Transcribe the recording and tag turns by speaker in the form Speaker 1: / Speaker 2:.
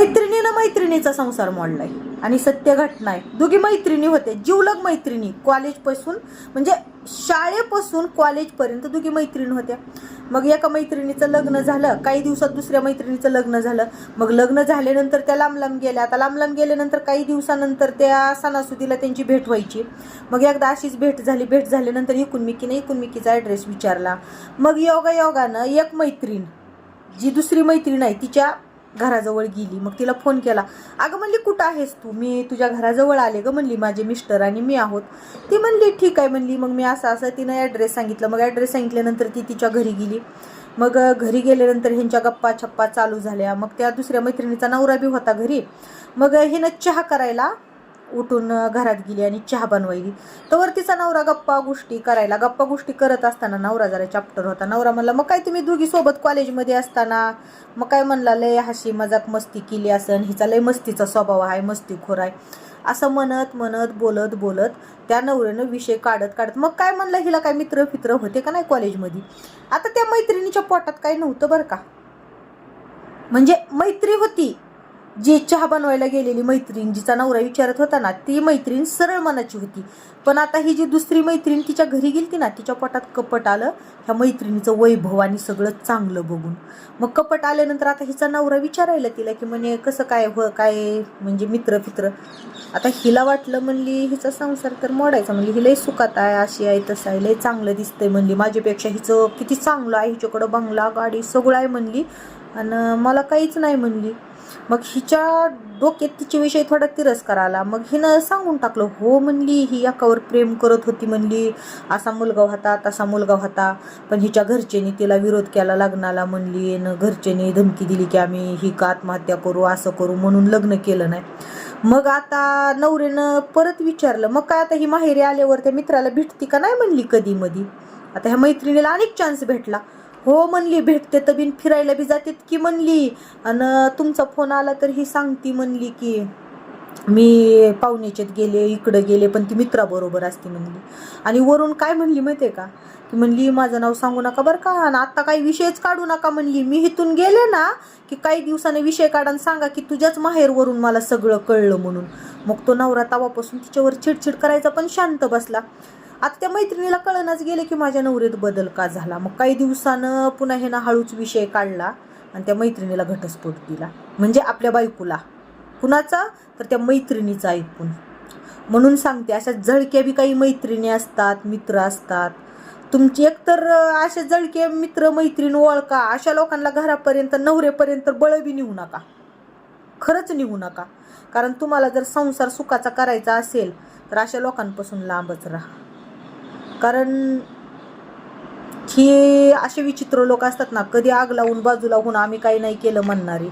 Speaker 1: मैत्रिणीनं मैत्रिणीचा संसार मोडलाय. आणि सत्य घटना आहे दोघी मैत्रिणी होते जीवलग मैत्रिणी. कॉलेजपासून म्हणजे शाळेपासून कॉलेजपर्यंत दोघी मैत्रिणी होत्या. मग एका मैत्रिणीचं लग्न झालं. काही दिवसात दुसऱ्या मैत्रिणीचं लग्न झालं. मग लग्न झाल्यानंतर त्या लांब लांब गेल्या. आता लांब लांब गेल्यानंतर काही दिवसानंतर त्या सणासुदीला त्यांची भेट व्हायची. मग एकदा अशीच भेट झाली. भेट झाल्यानंतर एकूणमिकीनं मिकीने ॲड्रेस विचारला. मग योगा योगानं एक मैत्रीण जी दुसरी मैत्रीण आहे तिच्या घराजवळ गेली. मग तिला फोन केला अगं म्हणली कुठं आहेस तू? मी तुझ्या घराजवळ आले गं म्हणली माझे मिस्टर आणि मी आहोत. ती म्हणली ठीक आहे. म्हणली मग मी असं असं तिनं ॲड्रेस सांगितलं. मग ॲड्रेस सांगितल्यानंतर ती तिच्या घरी गेली. मग घरी गेल्यानंतर ह्यांच्या गप्पा छप्पा चालू झाल्या. मग त्या दुसऱ्या मैत्रिणीचा नवरा बी होता घरी. मग हिनं चहा करायला उठून घरात गेली आणि चहा बनवायली. तर तिचा नवरा गप्पा गोष्टी करायला गप्पा गोष्टी करत असताना नवरा जरा चॅप्टर होता. नवरा म्हणला मग काय तुम्ही दोघी सोबत कॉलेजमध्ये असताना? मग काय म्हणला लय हशी मजाक मस्ती केली असन हिचा लय मस्तीचा स्वभाव आहे मस्तीखोर आहे. असं म्हणत म्हणत बोलत बोलत त्या नवऱ्यानं विषय काढत काढत मग काय म्हणलं हिला काय मित्र फित्र होते का नाही कॉलेजमध्ये आता त्या मैत्रिणीच्या पोटात काही नव्हतं बरं का. म्हणजे मैत्री होती. जी चहा बनवायला गेलेली मैत्रीण जिचा नवरा विचारत होता ना ती मैत्रीण सरळ मनाची होती. पण आता ही जी दुसरी मैत्रीण तिच्या घरी गेलती ना तिच्या पोटात कपट आलं ह्या मैत्रिणीचं वैभव आणि सगळं चांगलं बघून. मग कपट आल्यानंतर आता हिचा नवरा विचारायला तिला की म्हणे कसं काय हो काय म्हणजे मित्र फित्र आता हिला वाटलं म्हणली हिचा संसार तर मोडायचा. म्हणली ही लय सुखात आहे अशी आहे तसं आहे लय चांगलं दिसतंय. म्हणली माझ्यापेक्षा हिचं किती चांगलं आहे हिच्याकडं बंगला गाडी सगळं आहे. म्हणली आणि मला काहीच नाही. म्हणली मग हिच्या डोक्यात तिच्याविषयी थोडा तिरस्कार आला. मग हिनं सांगून टाकलं हो म्हणली ही एकावर प्रेम करत होती म्हणली. असा मुलगा होता तसा मुलगा होता पण हिच्या घरच्यांनी तिला विरोध केला लग्नाला म्हणली. न घरच्यांनी धमकी दिली की आम्ही ही का आत्महत्या करू असं करू म्हणून लग्न केलं नाही. मग आता नवरेनं परत विचारलं मग काय आता ही माहेरी आल्यावर त्या मित्राला भेटती का नाही? म्हणली कधी मधी आता ह्या मैत्रिणीला अनेक चान्स भेटला. हो म्हणली भेटते तर बिन फिरायला बी जातेत की म्हणली. आणि तुमचा फोन आला तर ही सांगती म्हणली की मी पाहुण्याच्यात गेले इकडं गेले पण ती मित्राबरोबर असते म्हणली. आणि वरून काय म्हणली माहिती आहे का? की म्हणली माझं नाव सांगू नका बरं का. आणि आत्ता काही विषयच काढू नका म्हणली. मी इथून गेले ना की काही दिवसाने विषय काढा सांगा की तुझ्याच माहेरवरून मला सगळं कळलं म्हणून. मग तो नवरा तवापासून तिच्यावर चिडचिड करायचा पण शांत बसला. आता त्या मैत्रिणीला कळणच गेले की माझ्या नवऱ्यात बदल का झाला. मग काही दिवसानं पुन्हा हे ना हळूच विषय काढला आणि त्या मैत्रिणीला घटस्फोट दिला. म्हणजे आपल्या बायकोला. कुणाचा? तर त्या मैत्रिणीचा ऐकून. म्हणून सांगते अशा झळक्या बी काही मैत्रिणी असतात मित्र असतात. तुमची एकतर असे जळके मित्र मैत्रीण ओळखा अशा लोकांना घरापर्यंत नवरेपर्यंत बळबी नेऊ नका. खरंच निघू नका. कारण तुम्हाला जर संसार सुखाचा करायचा असेल तर अशा लोकांपासून लांबच राहा. कारण ही असे विचित्र लोक असतात ना कधी आग लावून बाजूला होऊन आम्ही काही नाही केलं म्हणणारी.